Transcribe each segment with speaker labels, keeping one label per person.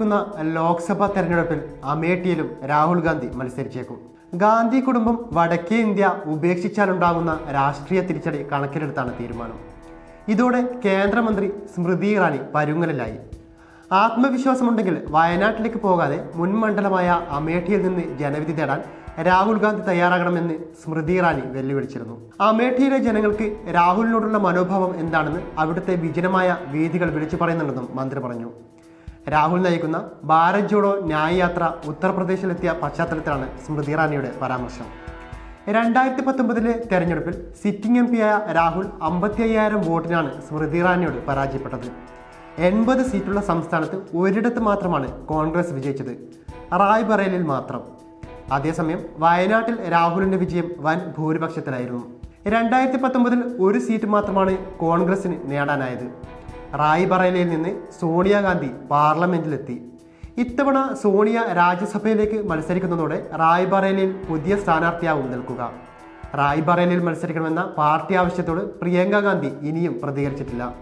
Speaker 1: ക്കുന്ന ലോക്സഭാ തെരഞ്ഞെടുപ്പിൽ അമേഠിയിലും രാഹുൽ ഗാന്ധി മത്സരിച്ചേക്കും. ഗാന്ധി കുടുംബം വടക്കേ ഇന്ത്യ ഉപേക്ഷിച്ചാലുണ്ടാകുന്ന രാഷ്ട്രീയ തിരിച്ചടി കണക്കിലെടുത്താണ് തീരുമാനം. ഇതോടെ കേന്ദ്രമന്ത്രി സ്മൃതി ഇറാനി പരുങ്ങലിലായി. ആത്മവിശ്വാസമുണ്ടെങ്കിൽ വയനാട്ടിലേക്ക് പോകാതെ മുൻമണ്ഡലമായ അമേഠിയിൽ നിന്ന് ജനവിധി തേടാൻ രാഹുൽ ഗാന്ധി തയ്യാറാകണമെന്ന് സ്മൃതി ഇറാനി വെല്ലുവിളിച്ചിരുന്നു. അമേഠിയിലെ ജനങ്ങൾക്ക് രാഹുലിനോടുള്ള മനോഭാവം എന്താണെന്ന് അവിടുത്തെ വിജനമായ വേദികൾ വിളിച്ചു പറയുന്നുണ്ടെന്നും മന്ത്രി പറഞ്ഞു. രാഹുൽ നയിക്കുന്ന ഭാരത് ജോഡോ ന്യായ യാത്ര ഉത്തർപ്രദേശിലെത്തിയ പശ്ചാത്തലത്തിലാണ് സ്മൃതി ഇറാനിയുടെ പരാമർശം. രണ്ടായിരത്തി പത്തൊമ്പതിലെ തെരഞ്ഞെടുപ്പിൽ സിറ്റിംഗ് എം പിയായ രാഹുൽ അമ്പത്തി അയ്യായിരം വോട്ടിനാണ് സ്മൃതി ഇറാനിയോട് പരാജയപ്പെട്ടത്. എൺപത് സീറ്റുള്ള സംസ്ഥാനത്ത് ഒരിടത്ത് മാത്രമാണ് കോൺഗ്രസ് വിജയിച്ചത്. റായ്ബറേലിൽ മാത്രം. അതേസമയം വയനാട്ടിൽ രാഹുലിന്റെ വിജയം വൻ ഭൂരിപക്ഷത്തിലായിരുന്നു. രണ്ടായിരത്തി പത്തൊമ്പതിൽ ഒരു സീറ്റ് മാത്രമാണ് കോൺഗ്രസിന് നേടാനായത്. റായ്ബറേലിയിൽ നിന്ന് സോണിയാഗാന്ധി പാർലമെന്റിലെത്തി. ഇത്തവണ സോണിയ രാജ്യസഭയിലേക്ക് മത്സരിക്കുന്നതോടെ റായ്ബറേലിയിൽ പുതിയ സ്ഥാനാർത്ഥിയാവും നിൽക്കുക. റായ്ബറേലിയിൽ മത്സരിക്കണമെന്ന പാർട്ടി ആവശ്യത്തോട് പ്രിയങ്ക ഗാന്ധി ഇനിയും പ്രതികരിച്ചിട്ടില്ല.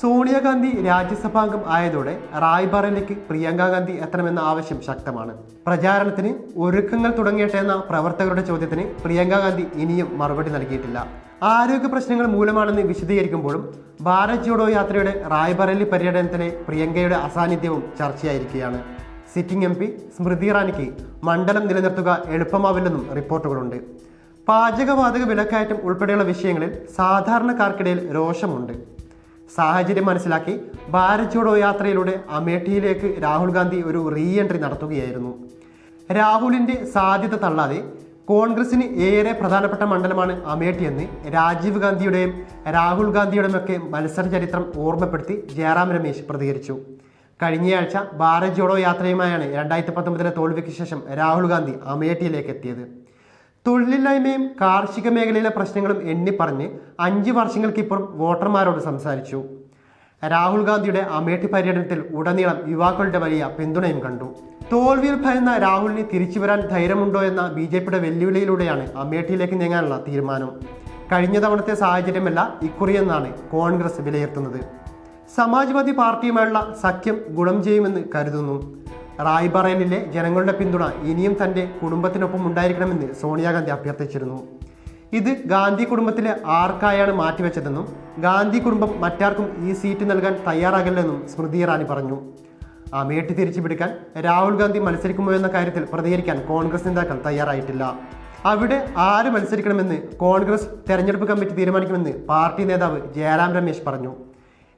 Speaker 1: സോണിയാഗാന്ധി രാജ്യസഭാംഗം ആയതോടെ റായ്ബറയിലേക്ക് പ്രിയങ്ക ഗാന്ധി എത്തണമെന്ന ആവശ്യം ശക്തമാണ്. പ്രചാരണത്തിന് ഒരുക്കങ്ങൾ തുടങ്ങിയിട്ടെന്ന പ്രവർത്തകരുടെ ചോദ്യത്തിന് പ്രിയങ്ക ഗാന്ധി ഇനിയും മറുപടി നൽകിയിട്ടില്ല. ആരോഗ്യ പ്രശ്നങ്ങൾ മൂലമാണെന്ന് വിശദീകരിക്കുമ്പോഴും ഭാരത് ജോഡോ യാത്രയുടെ റായ്ബറലി പര്യടനത്തിലെ പ്രിയങ്കയുടെ അസാന്നിധ്യവും ചർച്ചയായിരിക്കുകയാണ്. സിറ്റിംഗ് എം പി സ്മൃതി ഇറാനിക്ക് മണ്ഡലം നിലനിർത്തുക എളുപ്പമാവില്ലെന്നും റിപ്പോർട്ടുകളുണ്ട്. പാചകവാതക വിലക്കയറ്റം ഉൾപ്പെടെയുള്ള വിഷയങ്ങളിൽ സാധാരണക്കാർക്കിടയിൽ രോഷമുണ്ട്. സാഹചര്യം മനസ്സിലാക്കി ഭാരത് ജോഡോ യാത്രയിലൂടെ അമേഠിയിലേക്ക് രാഹുൽ ഗാന്ധി ഒരു റീ എൻട്രി നടത്തുകയായിരുന്നു. രാഹുലിന്റെ സാധ്യത തള്ളാതെ കോൺഗ്രസിന് ഏറെ പ്രധാനപ്പെട്ട മണ്ഡലമാണ് അമേഠി എന്ന് രാജീവ് ഗാന്ധിയുടെയും രാഹുൽ ഗാന്ധിയുടെയും ഒക്കെ മത്സര ചരിത്രം ഓർമ്മപ്പെടുത്തി ജയറാം രമേശ് പ്രതികരിച്ചു. കഴിഞ്ഞയാഴ്ച ഭാരത് ജോഡോ യാത്രയുമായാണ് രണ്ടായിരത്തി പത്തൊമ്പതിലെ തോൽവിക്ക് ശേഷം രാഹുൽ ഗാന്ധി അമേഠിയിലേക്ക് എത്തിയത്. തൊഴിലില്ലായ്മയും കാർഷിക മേഖലയിലെ പ്രശ്നങ്ങളും എണ്ണിപ്പറഞ്ഞ് അഞ്ച് വർഷങ്ങൾക്കിപ്പുറം വോട്ടർമാരോട് സംസാരിച്ചു. രാഹുൽ ഗാന്ധിയുടെ അമേഠി പര്യടനത്തിൽ ഉടനീളം യുവാക്കളുടെ വലിയ പിന്തുണയും കണ്ടു. തോൽവിയിൽ ഭയന്ന രാഹുലിന് തിരിച്ചു വരാൻ ധൈര്യമുണ്ടോ എന്ന ബി ജെ പിയുടെ വെല്ലുവിളിയിലൂടെയാണ് അമേഠിയിലേക്ക് നീങ്ങാനുള്ള തീരുമാനം. കഴിഞ്ഞ തവണത്തെ സാഹചര്യമല്ല ഇക്കുറിയെന്നാണ് കോൺഗ്രസ് വിലയിരുത്തുന്നത്. സമാജ്വാദി പാർട്ടിയുമായുള്ള സഖ്യം ഗുണം ചെയ്യുമെന്ന് കരുതുന്നു. റായ്ബറേലിലെ ജനങ്ങളുടെ പിന്തുണ ഇനിയും തന്റെ കുടുംബത്തിനൊപ്പം ഉണ്ടായിരിക്കണമെന്ന് സോണിയാഗാന്ധി അഭ്യർത്ഥിച്ചിരുന്നു. ഇത് ഗാന്ധി കുടുംബത്തിലെ ആർക്കായാണ് മാറ്റിവെച്ചതെന്നും ഗാന്ധി കുടുംബം മറ്റാർക്കും ഈ സീറ്റ് നൽകാൻ തയ്യാറാകില്ലെന്നും സ്മൃതി ഇറാനി പറഞ്ഞു. അമേഠി തിരിച്ചു പിടിക്കാൻ രാഹുൽ ഗാന്ധി മത്സരിക്കുമോ എന്ന കാര്യത്തിൽ പ്രതികരിക്കാൻ കോൺഗ്രസ് നേതാക്കൾ തയ്യാറായിട്ടില്ല. അവിടെ ആര് മത്സരിക്കണമെന്ന് കോൺഗ്രസ് തെരഞ്ഞെടുപ്പ് കമ്മിറ്റി തീരുമാനിക്കുമെന്ന് പാർട്ടി നേതാവ് ജയറാം രമേശ് പറഞ്ഞു.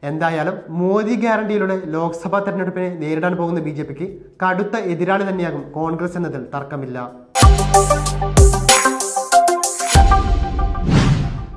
Speaker 1: എന്തായാലും മോദി ഗ്യാരണ്ടിയിലൂടെ ലോക്സഭാ തെരഞ്ഞെടുപ്പിനെ നേരിടാൻ പോകുന്ന ബി കടുത്ത എതിരാളി തന്നെയാകും കോൺഗ്രസ് എന്നതിൽ തർക്കമില്ല.